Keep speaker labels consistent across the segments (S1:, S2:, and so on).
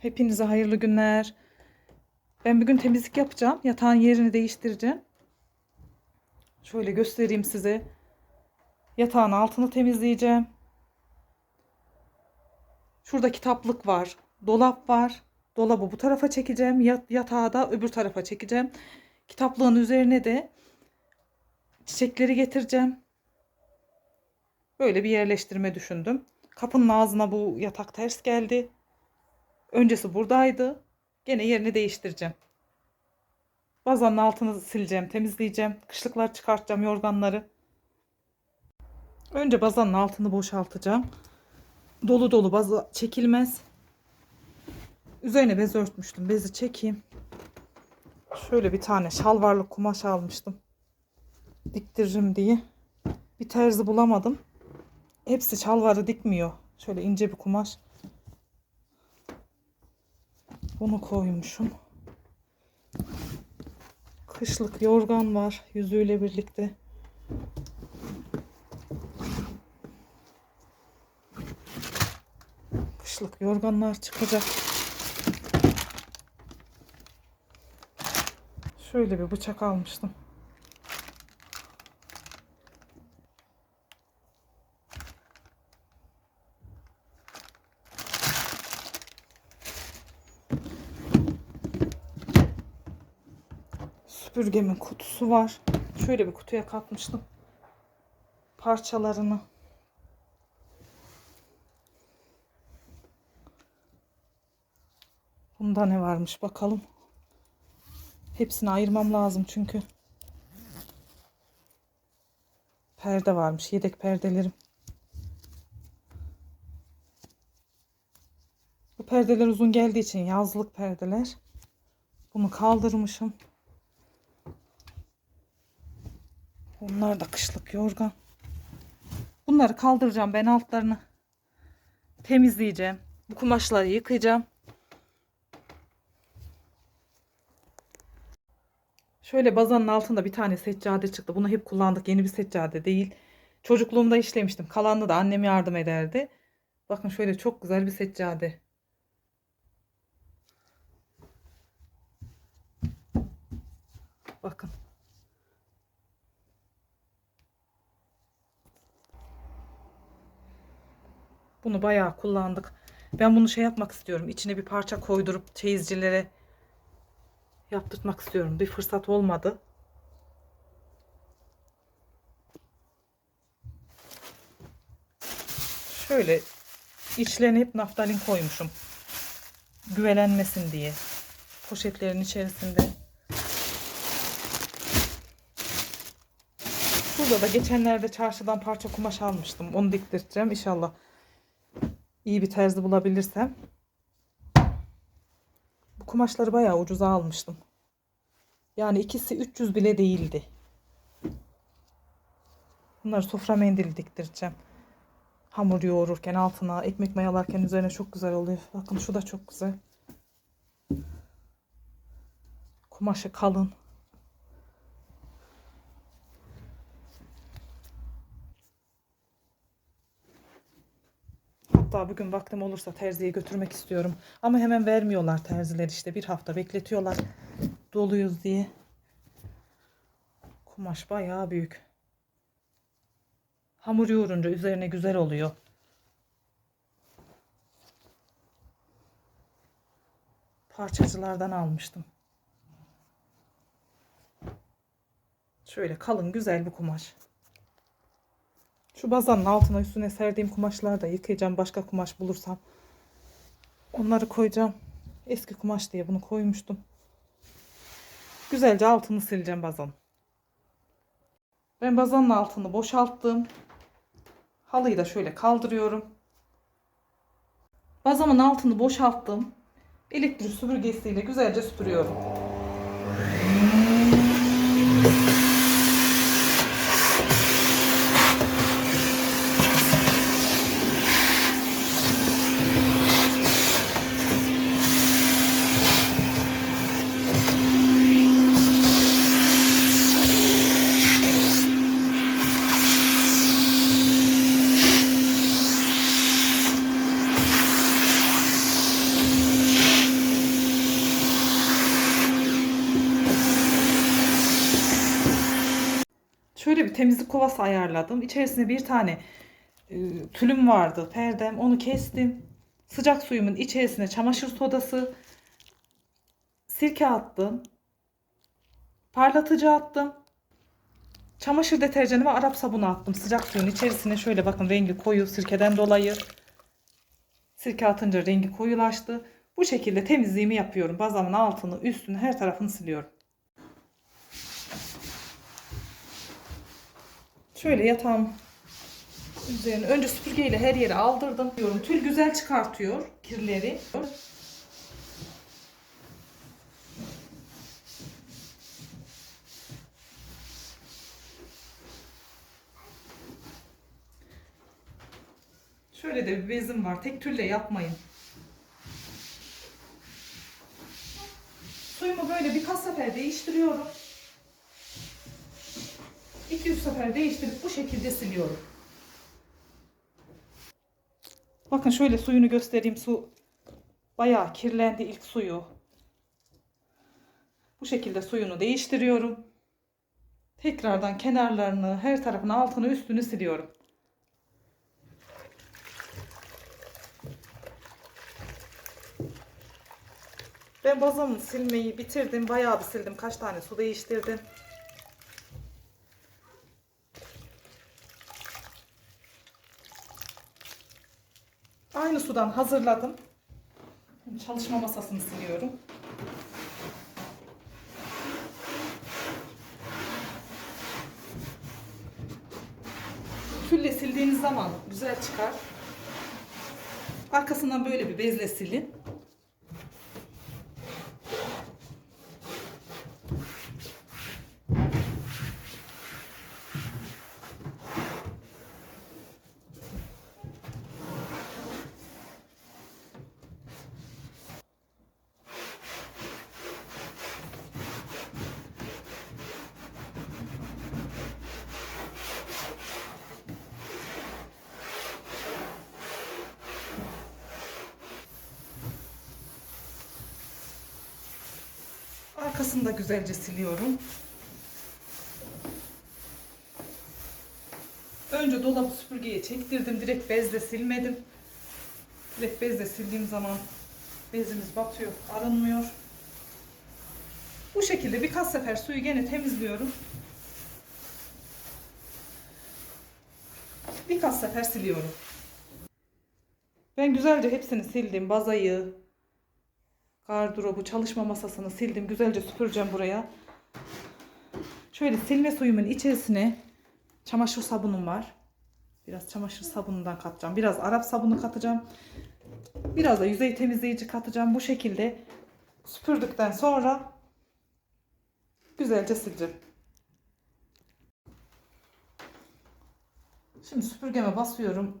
S1: Hepinize hayırlı günler. Ben bugün temizlik yapacağım. Yatağın yerini değiştireceğim. Şöyle göstereyim size. Yatağın altını temizleyeceğim. Şurada kitaplık var. Dolap var. Dolabı bu tarafa çekeceğim. Yat- Yatağı da öbür tarafa çekeceğim. Kitaplığın üzerine de çiçekleri getireceğim. Böyle bir yerleştirme düşündüm. Kapının ağzına bu yatak ters geldi. Öncesi buradaydı. Gene yerini değiştireceğim. Bazanın altını sileceğim, temizleyeceğim. Kışlıklar çıkartacağım, yorganları. Önce bazanın altını boşaltacağım. Dolu dolu bazı çekilmez. Üzerine bez örtmüştüm. Bezi çekeyim. Şöyle bir tane şalvarlı kumaş almıştım. Diktiririm diye. Bir terzi bulamadım. Hepsi şalvarı dikmiyor. Şöyle ince bir kumaş. Bunu koymuşum. Kışlık yorgan var yüzüyle birlikte. Kışlık yorganlar çıkacak. Şöyle bir bıçak almıştım. Süpürgemin kutusu var. Şöyle bir kutuya katmıştım. Parçalarını. Bunda ne varmış bakalım. Hepsini ayırmam lazım çünkü. Perde varmış. Yedek perdelerim. Bu perdeler uzun geldiği için yazlık perdeler. Bunu kaldırmışım. Onlar da kışlık yorgan. Bunları kaldıracağım ben altlarını. Temizleyeceğim. Bu kumaşları yıkayacağım. Şöyle bazanın altında bir tane seccade çıktı. Bunu hep kullandık. Yeni bir seccade değil. Çocukluğumda işlemiştim. Kalanını da annem yardım ederdi. Bakın şöyle çok güzel bir seccade. Bakın. Bunu bayağı kullandık. Ben bunu şey yapmak istiyorum. İçine bir parça koydurup çeyizcilere yaptırtmak istiyorum. Bir fırsat olmadı. Şöyle içlerine hep naftalin koymuşum. Güvelenmesin diye. Poşetlerin içerisinde. Burada da geçenlerde çarşıdan parça kumaş almıştım. Onu diktireceğim inşallah. İyi bir terzi bulabilirsem. Bu kumaşları bayağı ucuza almıştım. Yani ikisi 300 bile değildi. Bunları sofra mendili diktireceğim. Hamur yoğururken altına, ekmek mayalarken üzerine çok güzel oluyor. Bakın şu da çok güzel. Kumaşı kalın. Hatta bugün vaktim olursa terziye götürmek istiyorum. Ama hemen vermiyorlar terziler işte. Bir hafta bekletiyorlar. Doluyuz diye. Kumaş bayağı büyük. Hamur yoğurunca üzerine güzel oluyor. Parçacılardan almıştım. Şöyle kalın güzel bir kumaş. Şu bazanın altına üstüne serdiğim kumaşları da yıkayacağım. Başka kumaş bulursam. Onları koyacağım. Eski kumaş diye bunu koymuştum. Güzelce altını sileceğim bazanın. Ben bazanın altını boşalttım. Halıyı da şöyle kaldırıyorum. Bazamın altını boşalttım. Elektrik süpürgesiyle güzelce süpürüyorum. Kovası ayarladım. İçerisine bir tane e, tülüm vardı, perdem. Onu kestim. Sıcak suyumun içerisine çamaşır sodası, sirke attım. Parlatıcı attım. Çamaşır deterjanı ve Arap sabunu attım. Sıcak suyun içerisine şöyle bakın rengi koyu sirkeden dolayı. Sirke atınca rengi koyulaştı. Bu şekilde temizliğimi yapıyorum. Bazamın altını, üstünü, her tarafını siliyorum. Şöyle yatağım üzerine önce süpürgeyle her yeri aldırdım diyorum. Tül güzel çıkartıyor kirleri. Şöyle de bir bezim var. Tek tülle yapmayın. Suyumu böyle birkaç sefer değiştiriyorum. 2-3 sefer değiştirip bu şekilde siliyorum. Bakın şöyle suyunu göstereyim. Su bayağı kirlendi ilk suyu. Bu şekilde suyunu değiştiriyorum. Tekrardan kenarlarını, her tarafını, altını, üstünü siliyorum. Ben bazamı silmeyi bitirdim. Bayağı bir sildim. Kaç tane su değiştirdim. Aynı sudan hazırladım. Çalışma masasını siliyorum. Külle sildiğiniz zaman güzel çıkar. Arkasından böyle bir bezle silin. Arkasını da güzelce siliyorum. Önce dolabı süpürgeye çektirdim. Direkt bezle silmedim. Direkt bezle sildiğim zaman bezimiz batıyor, arınmıyor. Bu şekilde birkaç sefer suyu gene temizliyorum. Birkaç sefer siliyorum. Ben güzelce hepsini sildim. Bazayı, gardırobu, çalışma masasını sildim. Güzelce süpüreceğim buraya. Şöyle silme suyumun içerisine çamaşır sabunum var. Biraz çamaşır sabunundan katacağım. Biraz Arap sabunu katacağım. Biraz da yüzey temizleyici katacağım. Bu şekilde süpürdükten sonra güzelce sileceğim. Şimdi süpürgeme basıyorum.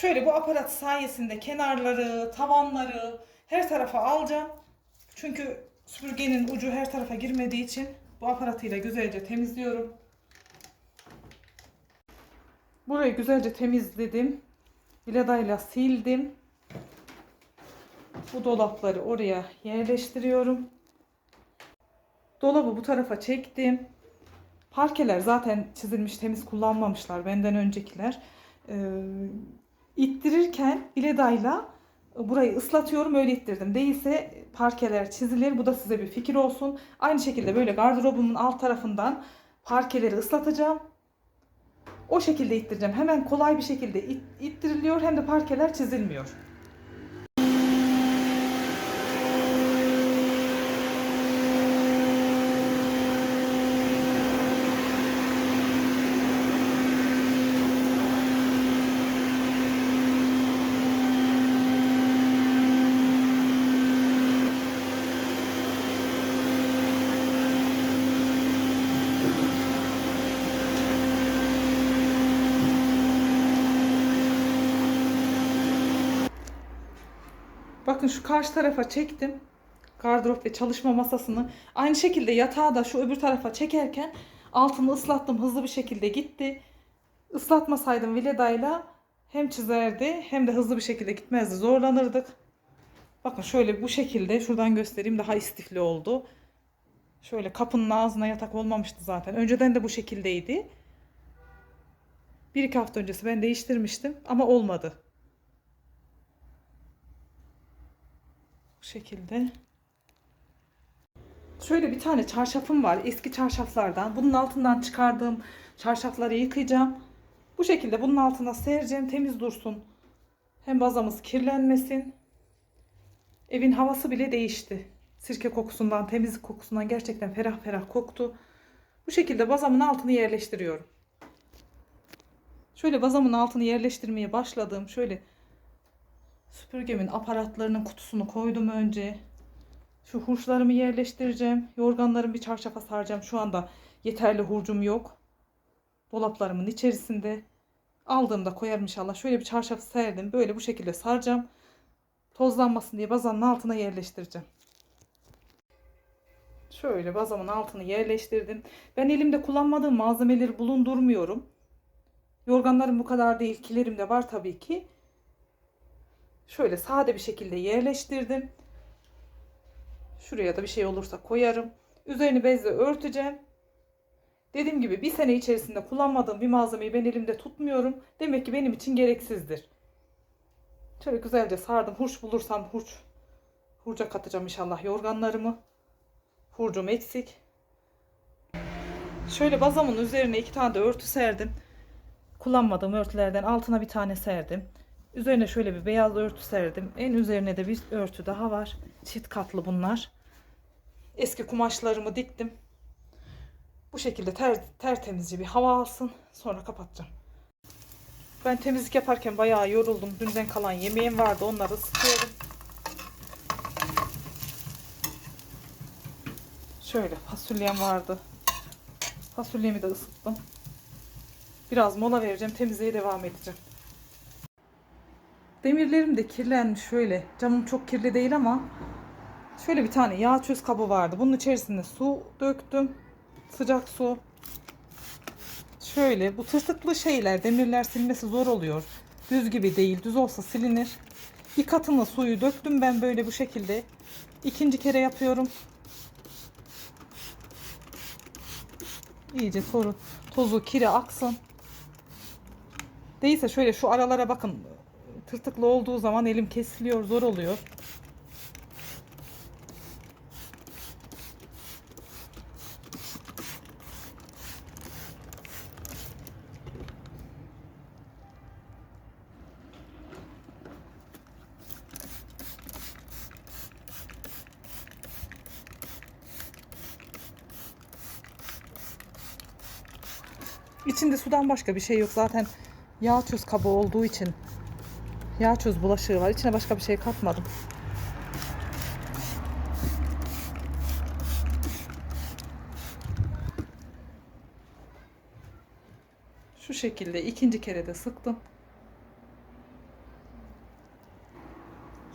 S1: Şöyle bu aparat sayesinde kenarları, tavanları her tarafa alacağım. Çünkü süpürgenin ucu her tarafa girmediği için bu aparatıyla güzelce temizliyorum. Burayı güzelce temizledim. Viladayla sildim. Bu dolapları oraya yerleştiriyorum. Dolabı bu tarafa çektim. Parkeler zaten çizilmiş temiz kullanmamışlar benden öncekiler. Ee, ittirirken biledayla burayı ıslatıyorum öyle ittirdim. Değilse parkeler çizilir. Bu da size bir fikir olsun. Aynı şekilde böyle gardırobumun alt tarafından parkeleri ıslatacağım. O şekilde ittireceğim. Hemen kolay bir şekilde it- ittiriliyor hem de parkeler çizilmiyor. Bakın şu karşı tarafa çektim. Gardırop ve çalışma masasını. Aynı şekilde yatağı da şu öbür tarafa çekerken altını ıslattım. Hızlı bir şekilde gitti. Islatmasaydım Vileda'yla hem çizerdi hem de hızlı bir şekilde gitmezdi. Zorlanırdık. Bakın şöyle bu şekilde şuradan göstereyim daha istifli oldu. Şöyle kapının ağzına yatak olmamıştı zaten. Önceden de bu şekildeydi. Bir iki hafta öncesi ben değiştirmiştim ama olmadı. Şekilde. Şöyle bir tane çarşafım var eski çarşaflardan. Bunun altından çıkardığım çarşafları yıkayacağım. Bu şekilde bunun altına sereceğim temiz dursun. Hem bazamız kirlenmesin. Evin havası bile değişti. Sirke kokusundan, temizlik kokusundan gerçekten ferah ferah koktu. Bu şekilde bazamın altını yerleştiriyorum. Şöyle bazamın altını yerleştirmeye başladım. Şöyle süpürgemin aparatlarının kutusunu koydum önce. Şu hurçlarımı yerleştireceğim. Yorganlarımı bir çarşafa saracağım. Şu anda yeterli hurcum yok. Dolaplarımın içerisinde. Aldığımda koyarım inşallah. Şöyle bir çarşaf serdim. Böyle bu şekilde saracağım. Tozlanmasın diye bazanın altına yerleştireceğim. Şöyle bazamın altını yerleştirdim. Ben elimde kullanmadığım malzemeleri bulundurmuyorum. Yorganlarım bu kadar değil. Kilerim de var tabii ki. Şöyle sade bir şekilde yerleştirdim. Şuraya da bir şey olursa koyarım. Üzerini bezle örteceğim. Dediğim gibi bir sene içerisinde kullanmadığım bir malzemeyi ben elimde tutmuyorum. Demek ki benim için gereksizdir. Şöyle güzelce sardım. Hurç bulursam hurç. Hurca katacağım inşallah yorganlarımı. Hurcum eksik. Şöyle bazamın üzerine iki tane de örtü serdim. Kullanmadığım örtülerden altına bir tane serdim. Üzerine şöyle bir beyaz örtü serdim. En üzerine de bir örtü daha var. Çift katlı bunlar. Eski kumaşlarımı diktim. Bu şekilde ter, tertemizce bir hava alsın. Sonra kapatacağım. Ben temizlik yaparken bayağı yoruldum. Dünden kalan yemeğim vardı. Onları ısıtıyorum. Şöyle fasulyem vardı. Fasulyemi de ısıttım. Biraz mola vereceğim. Temizliğe devam edeceğim. Demirlerim de kirlenmiş şöyle. Camım çok kirli değil ama şöyle bir tane yağ çöz kabı vardı. Bunun içerisine su döktüm. Sıcak su. Şöyle bu tırtıklı şeyler demirler silmesi zor oluyor. Düz gibi değil. Düz olsa silinir. Bir katına suyu döktüm ben böyle bu şekilde. İkinci kere yapıyorum. İyice toru, tozu, kiri aksın. Değilse şöyle şu aralara bakın. Tırtıklı olduğu zaman elim kesiliyor, zor oluyor. İçinde sudan başka bir şey yok. Zaten yağ çöz kabı olduğu için yağ çöz bulaşığı var. İçine başka bir şey katmadım. Şu şekilde ikinci kere de sıktım.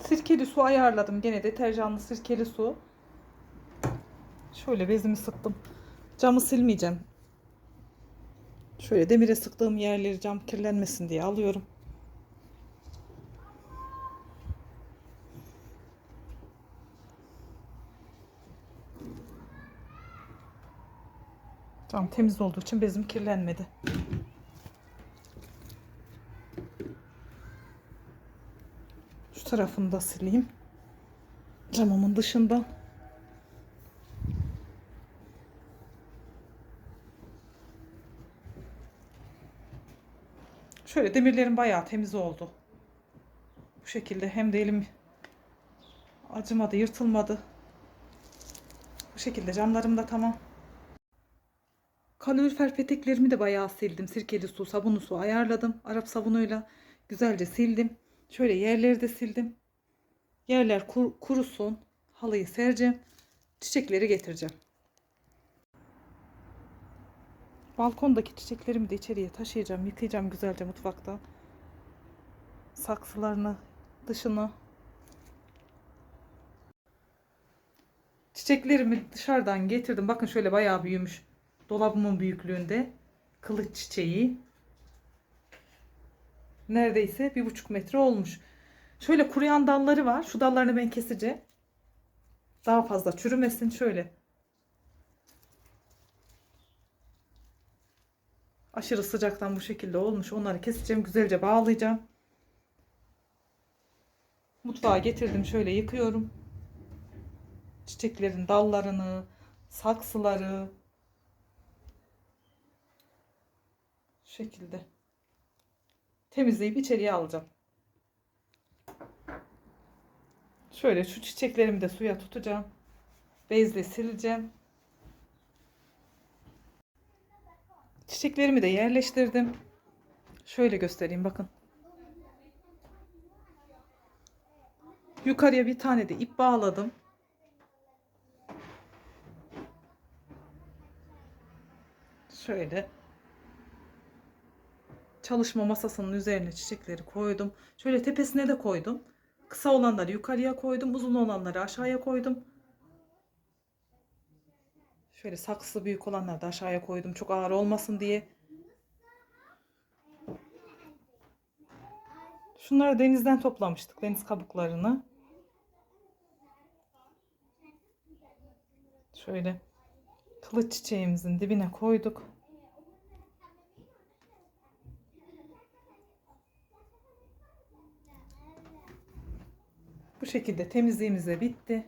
S1: Sirkeli su ayarladım. Gene deterjanlı sirkeli su. Şöyle bezimi sıktım. Camı silmeyeceğim. Şöyle demire sıktığım yerleri cam kirlenmesin diye alıyorum. Cam temiz olduğu için bezim kirlenmedi. Şu tarafını da sileyim. Camımın dışından. Şöyle demirlerim bayağı temiz oldu. Bu şekilde hem de elim acımadı, yırtılmadı. Bu şekilde camlarım da tamam. Kalorifer peteklerimi de bayağı sildim. Sirkeli su, sabunlu su ayarladım. Arap sabunuyla güzelce sildim. Şöyle yerleri de sildim. Yerler kur- kurusun. Halıyı sereceğim. Çiçekleri getireceğim. Balkondaki çiçeklerimi de içeriye taşıyacağım. Yıkayacağım güzelce mutfakta. Saksılarını, dışını. Çiçeklerimi dışarıdan getirdim. Bakın şöyle bayağı büyümüş. Dolabımın büyüklüğünde. Kılıç çiçeği. Neredeyse bir buçuk metre olmuş. Şöyle kuruyan dalları var. Şu dallarını ben keseceğim. Daha fazla çürümesin. Şöyle. Aşırı sıcaktan bu şekilde olmuş. Onları keseceğim. Güzelce bağlayacağım. Mutfağa getirdim. Şöyle yıkıyorum. Çiçeklerin dallarını, saksıları. Şekilde. Temizleyip içeriye alacağım. Şöyle şu çiçeklerimi de suya tutacağım. Bezle sileceğim. Çiçeklerimi de yerleştirdim. Şöyle göstereyim bakın. Yukarıya bir tane de ip bağladım. Şöyle çalışma masasının üzerine çiçekleri koydum. Şöyle tepesine de koydum. Kısa olanları yukarıya koydum. Uzun olanları aşağıya koydum. Şöyle saksı büyük olanları da aşağıya koydum. Çok ağır olmasın diye. Şunları denizden toplamıştık. Deniz kabuklarını. Şöyle kılıç çiçeğimizin dibine koyduk. Bu şekilde temizliğimiz de bitti.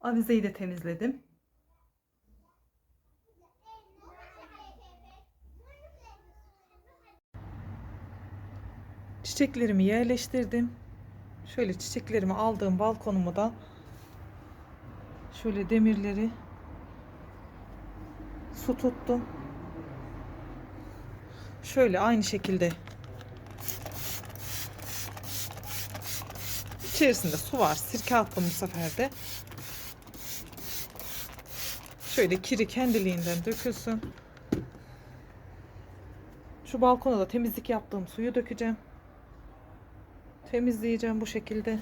S1: Avizeyi de temizledim. Çiçeklerimi yerleştirdim. Şöyle çiçeklerimi aldığım balkonumu da şöyle demirleri su tuttum. Şöyle aynı şekilde İçerisinde su var. Sirke attım bu sefer de. Şöyle kiri kendiliğinden dökülsün. Şu balkona da temizlik yaptığım suyu dökeceğim. Temizleyeceğim bu şekilde.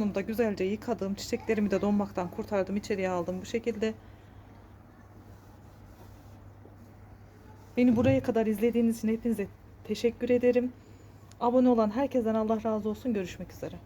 S1: Balkonumda güzelce yıkadım. Çiçeklerimi de donmaktan kurtardım. içeriye aldım bu şekilde. Beni buraya kadar izlediğiniz için hepinize teşekkür ederim. Abone olan herkesten Allah razı olsun. Görüşmek üzere.